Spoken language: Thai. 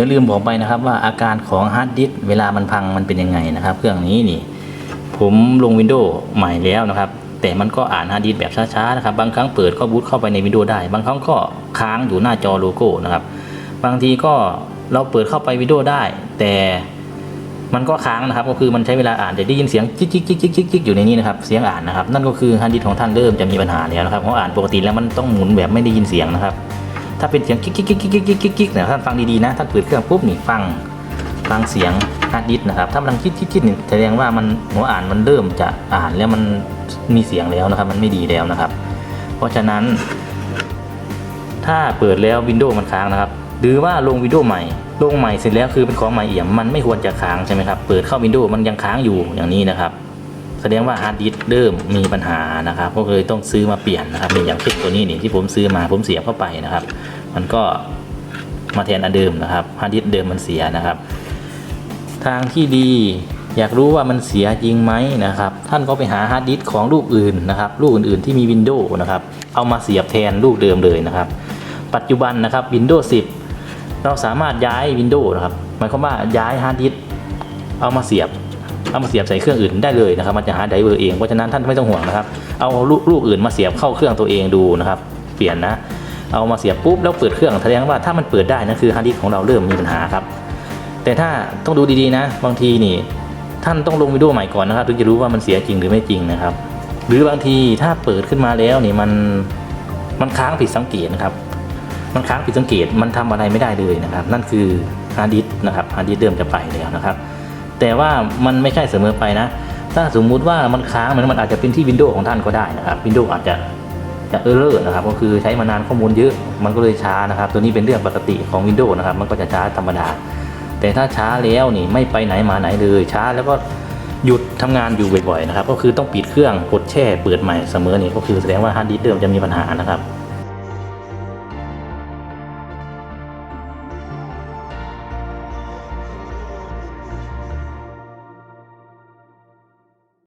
ดี๋ยวลืมบอกไปนะครับว่าอาการของฮาร์ดดิสก์เวลามันพังมันเป็นยังไงนะครับ เครื่องนี้นี่ ผมลงวินโดว์ใหม่แล้วนะครับแต่มันก็อ่านฮาร์ดดิสก์แบบช้าๆนะครับ บางครั้งเปิดก็บูตเข้าไปในวินโดว์ได้ บางครั้งก็ค้างอยู่หน้าจอโลโก้นะครับ บางทีก็เราเปิดเข้าไปวินโดว์ได้ แต่มันก็ค้างนะครับ ก็คือมันใช้เวลาอ่านแต่ได้ยินเสียงจิ๊กจิ๊กจิ๊กจิ๊กจิ๊กอยู่ในนี้นะครับ เสียงอ่านนะครับ นั่นก็คือฮาร์ดดิสก์ของท่านเริ่มจะมีปัญหาแล้วนะครับเพราะอ่านปกติแล้วมันต้องหมุนแบบไม่ได้ยินเสียงนะครับ ถ้าเป็นเสียงกิ๊กกิ๊กกิ๊กกิ๊กกิ๊กกิ๊กกิ๊กเนี่ยท่านฟังดีๆนะท่านเปิดเครื่องปุ๊บนี่ฟังฟังเสียงฮาร์ดดิสนะครับถ้ามันดังกิ๊กกิ๊กกิ๊กนี่แสดงว่ามันหัวอ่านมันเริ่มจะอ่านแล้วมันมีเสียงแล้วนะครับ มันไม่ดีแล้วนะครับ เพราะฉะนั้น ถ้าเปิดแล้ววินโดว์มันค้างนะครับ หรือว่าลงวินโดว์ใหม่ ลงใหม่เสร็จแล้วคือเป็นของใหม่เอี่ยมมันไม่ควรจะค้างใช่ไหมครับเปิดเข้าวินโดว์มันยังค้างอยู่อย่างนี้นะครับ แสดงว่าฮาร์ดดิสก์เริ่มมีปัญหานะครับก็เลยต้องซื้อมาเปลี่ยนนะครับมีอย่างเช่นตัวนี้นี่ที่ผมซื้อมาผมเสียบเข้าไปนะครับ มันก็มาแทนอันเดิมนะครับฮาร์ดดิสก์เดิมมันเสียนะครับ ทางที่ดีอยากรู้ว่ามันเสียจริงไหมนะครับ ท่านก็ไปหาฮาร์ดดิสก์ของลูกอื่นนะครับลูกอื่นๆที่มี Windows นะครับ เอามาเสียบแทนลูกเดิมเลยนะครับ ปัจจุบันนะครับ Windows 10 เราสามารถย้าย Windows นะครับหมายความว่าย้ายฮาร์ดดิสก์เอามาเสียบ เอามาเสียบใส่เครื่องอื่นได้เลยนะครับ มันจะหาไดเวอร์เองเพราะฉะนั้นท่านไม่ต้องห่วงนะครับ เอาลูกลูกอื่นมาเสียบเข้าเครื่องตัวเองดูนะครับ เปลี่ยนนะ เอามาเสียบปุ๊บแล้วเปิดเครื่องแสดงว่าถ้ามันเปิดได้นั่นคือฮาร์ดดิสก์ของเราเริ่มมีปัญหาครับ แต่ถ้าต้องดูดีๆนะ บางทีนี่ ท่านต้องลงวิดีโอใหม่ก่อนนะครับถึงจะรู้ว่ามันเสียจริงหรือไม่จริงนะครับ หรือบางทีถ้าเปิดขึ้นมาแล้วนี่มันมันค้างผิดสังเกตนะครับ มันค้างผิดสังเกตมันทำอะไรไม่ได้เลยนะครับ นั่นคือฮาร์ดดิสนะครับฮาร์ดดิสเดิมจะไปแล้วนะครับ แต่ว่ามันไม่ใช่เสมอไปนะ ถ้าสมมุติว่ามันค้างมันมันอาจจะเป็นที่วินโดว์ของท่านก็ได้นะครับวินโดว์อาจจะจะเออร์เลอร์นะครับก็คือใช้มานานข้อมูลเยอะมันก็เลยช้านะครับ ตัวนี้เป็นเรื่องปกติของวินโดว์นะครับ มันก็จะช้าธรรมดา แต่ถ้าช้าแล้วนี่ไม่ไปไหนมาไหนเลยช้าแล้วก็หยุดทำงานอยู่บ่อยๆนะครับ ก็คือต้องปิดเครื่องกดแช่เปิดใหม่เสมอนี่ก็คือแสดงว่าฮาร์ดดิสก์เดิมจะมีปัญหานะครับ